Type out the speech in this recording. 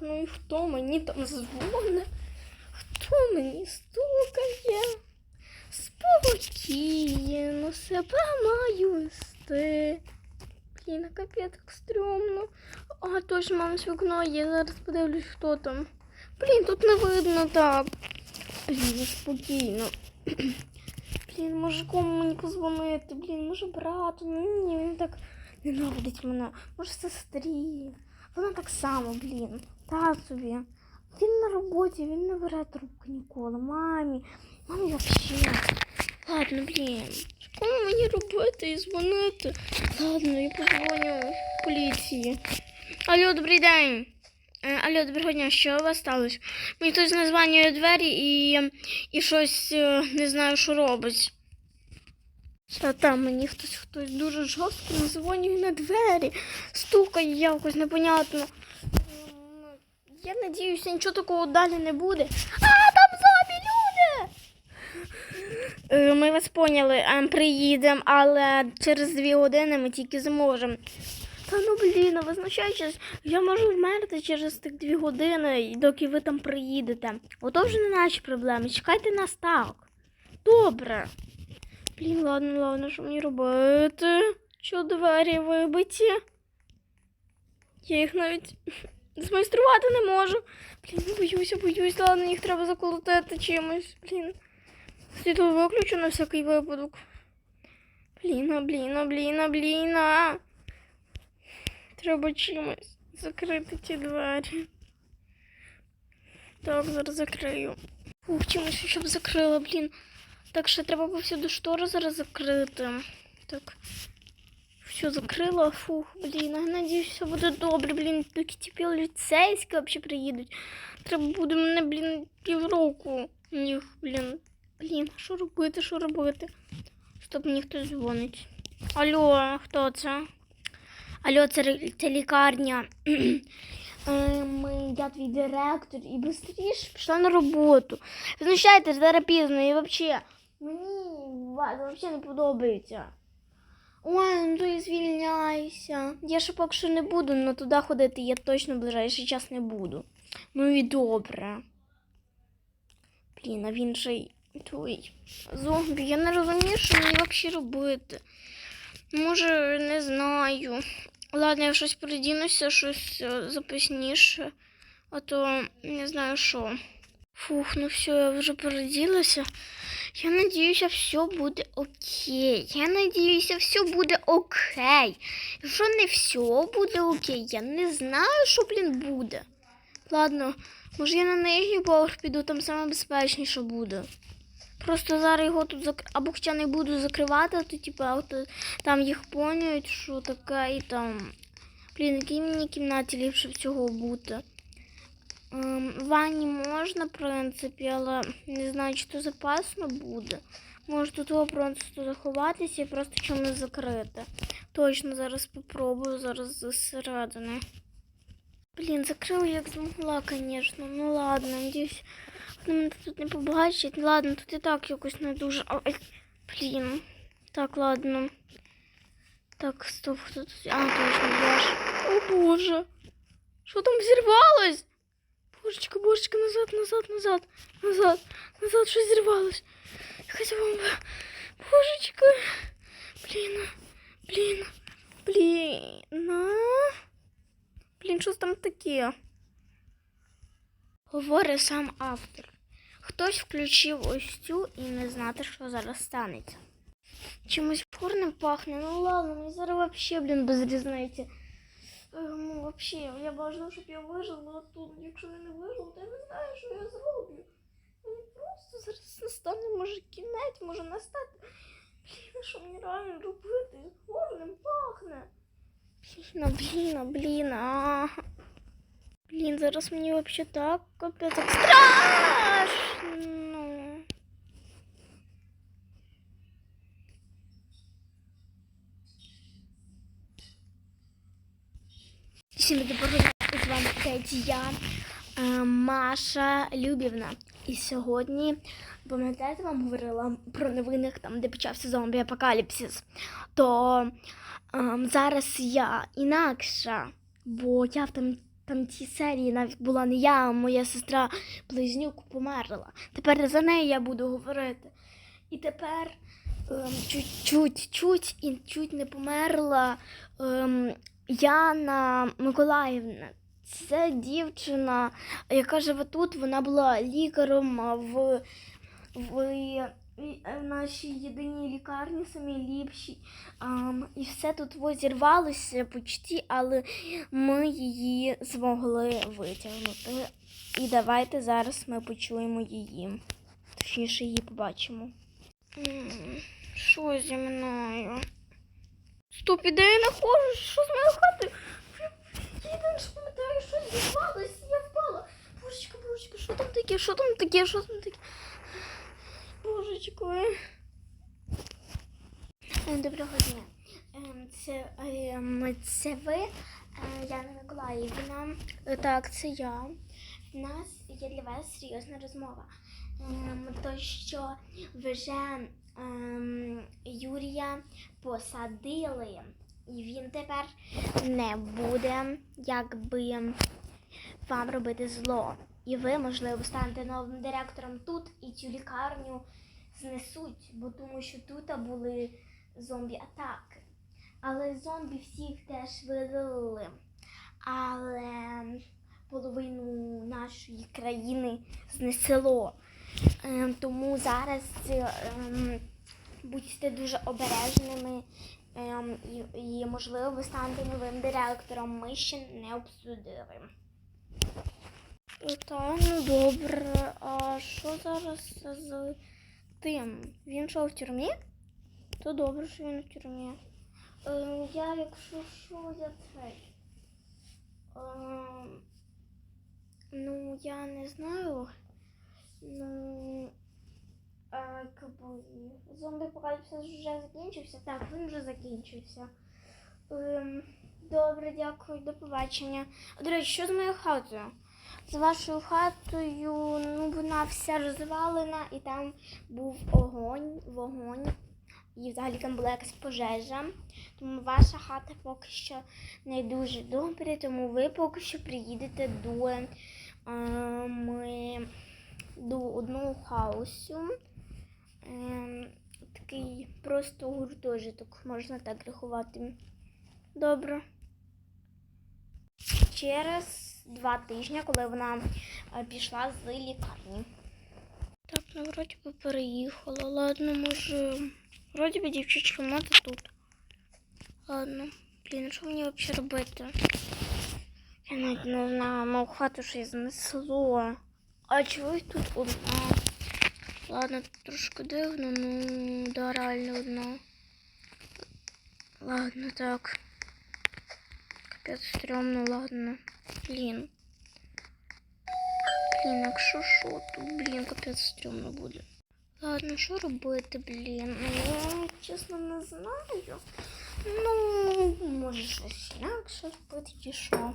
ну і хто мені там дзвонить? Хто мені стукає? Спокійно себе маю вести. Блін, капець, як стрьомно. А, точно, мама з вікно є. Зараз подивлюсь, хто там. Блін, тут не видно так. Блін, спокійно. Блін, може кому мені позвонити? Блін, може брату. Ну ні, він так ненавидить мене. Може сестрі. Вона так само, блін. Татові. Він на роботі, він не бере трубку ніколи. Мамі. Мамі взагалі. Ладно, блін. Кому мені робити і дзвонити? Ладно, я подзвоню поліції. Алло, добрий день. Е, Алло, доброго дня, що у вас сталося? Мені хтось названює двері і, і щось е, не знаю, що робить. Та там мені хтось хтось дуже жорстко назвонює на двері, стукає якось непонятно. Я надіюся, нічого такого далі не буде. А, там зомбі люди! Е, Ми вас поняли, ем, приїдемо, але через дві години ми тільки зможемо. Та ну блін, визначаючись, я можу вмерти через тих дві години, доки ви там приїдете. Ото вже не наші проблеми. Чекайте нас так. Добре. Блін, ладно, ладно, що мені робити? Що двері вибиті? Я їх навіть змайструвати не можу. Блін, боюся, боюсь, ладно, їх треба заколотити чимось. Блін. Світло виключу на всякий випадок. Блін, блін, блін, блін. Треба чимось закрити ті двері. Так, зараз закрию. Ух, чимось щоб закрила, блін. Так ще треба повсюду штори зараз закрити. Так. Все закрила, фух, блін, я надіюсь, все буде добре, блін, доки ті поліцейські взагалі приїдуть. Треба буде мене, блін, півроку. Їх, блін. Блін, що робити, що робити? Стоп, мені хтось дзвонить. Алло, хто це? Алло, це, це лікарня. Ем, я твій директор і швидше пішла на роботу. Знущайте, зараз пізно і взагалі. Мені взагалі не подобається. Ой, ну і звільняйся. Я ще поки що не буду, але туди ходити я точно ближайший час не буду. Ну і добре. Блін, а він же й той зомбі. Я не розумію, що мені взагалі робити. Може, не знаю. Ладно, я щось передінуся, щось е, записніше, а то не знаю що. Фух, ну все, я вже переділася. Я надіюся, все буде окей. Я надіюся, все буде окей. Якщо не все буде окей, я не знаю, що, блін, буде. Ладно, може я на нижній поверх піду, там саме безпечніше буде. Просто зараз його тут зак... або хоча не буду закривати, то типа там їх поняють, що таке і там. Блін, якій мені кімнаті ліпше всього бути. Ем, в ванні можна, в принципі, але не знаю, чи то запасно буде. Може тут просто заховатися і просто чимось закрити. Точно зараз попробую зараз зсередини. Блін, закрила як змогла, звісно. Ну ладно, надіюсь, вони мене тут не побачать. Ладно, тут і так якось не дуже. Ой, блін. Так, ладно. Так, стоп, хто тут? А, точно, я. О боже. Що там зірвалось? Божечка, божечка, назад, назад, назад, назад, назад, щось зірвалось. Якась бомба. Божечка. Блін, блін, блін. а? Блін, що там таке? Говорить сам автор. Хтось включив ось цю і не знати, що зараз станеться. Чимось порним пахне. Ну ладно, мені зараз взагалі, блін, без різниці. Е, Ну, взагалі, я бажано, щоб я вижила а тут. Якщо я не виживу, то я не знаю, що я зроблю. Мені просто зараз настане, може, кінець, може настати. Блін, що мені реально робити? Порним пахне. Блін, а, блін, а, блін, а. Блін, зараз мені взагалі так капець так страшно. Всім доброго дня, з вами я, е, Маша Любівна. І сьогодні, пам'ятаєте, вам говорила про новинах, там, де почався зомбі-апокаліпсис, то ем, зараз я інакша, бо я в там там ті серії навіть була не я, а моя сестра близнюк померла. Тепер за нею я буду говорити. І тепер ем, чуть-чуть, чуть і чуть не померла ем, Яна Миколаївна. Це дівчина, яка живе тут, вона була лікарем в, в, в нашій єдиній лікарні, самій ліпшій. Ам, і все тут зірвалося почти, але ми її змогли витягнути. І давайте зараз ми почуємо її. Точніше, її побачимо. Що зі мною? Стоп, іде я не ходжу, що з моєю хатою? Я єдине, що пам'ятаю, що зірвалося, я впала. Божечка, божечка, що там таке? Що там таке? Що там таке? Божечко. Е, Доброго дня. Ем, Це, це ви, е, Яна Миколаївна. Е, Так, це я. У нас є для вас серйозна розмова. То, що вже ем, Юрія посадили, і він тепер не буде якби вам робити зло. І ви, можливо, станете новим директором тут і цю лікарню знесуть, бо тому що тут були зомбі-атаки. Але зомбі всіх теж видалили. Але половину нашої країни знесело. Ем, Тому зараз ем, будьте дуже обережними ем, і, можливо, ви станете новим директором. Ми ще не обсудили. Так, ну добре. А що зараз з тим? Він що в тюрмі? То добре, що він в тюрмі. Е, я, якщо що, я цей. Е, ну, я не знаю. Ну. Е, якби, зомбі апокаліпсис вже закінчився? Так, він вже закінчився. Ем, добре, дякую, до побачення. До речі, що з моєю хатою? З вашою хатою, ну вона вся розвалена, і там був огонь, вогонь, і взагалі там була якась пожежа. Тому ваша хата поки що не дуже добре, тому ви поки що приїдете до, е, одного хаосу. Е, такий просто гуртожиток, можна так рахувати. Добре через два тижні, коли вона е, пішла з лікарні. Так, ну вроді би переїхала. Ладно, може. Вроді би дівчачка кімната тут. Ладно. Блін, що мені взагалі робити? Я навіть не знаю, мою хату щось знесло. А чого я тут одна? Ладно, тут трошки дивно, ну да, реально одна. Ладно, так. Капець стрьомно, ладно. Блін. Блін, якщо що, то, блін, капець стрьомно буде. Ладно, що робити, блін? Ну, я чесно не знаю. Ну, може щось інакше робити чи що.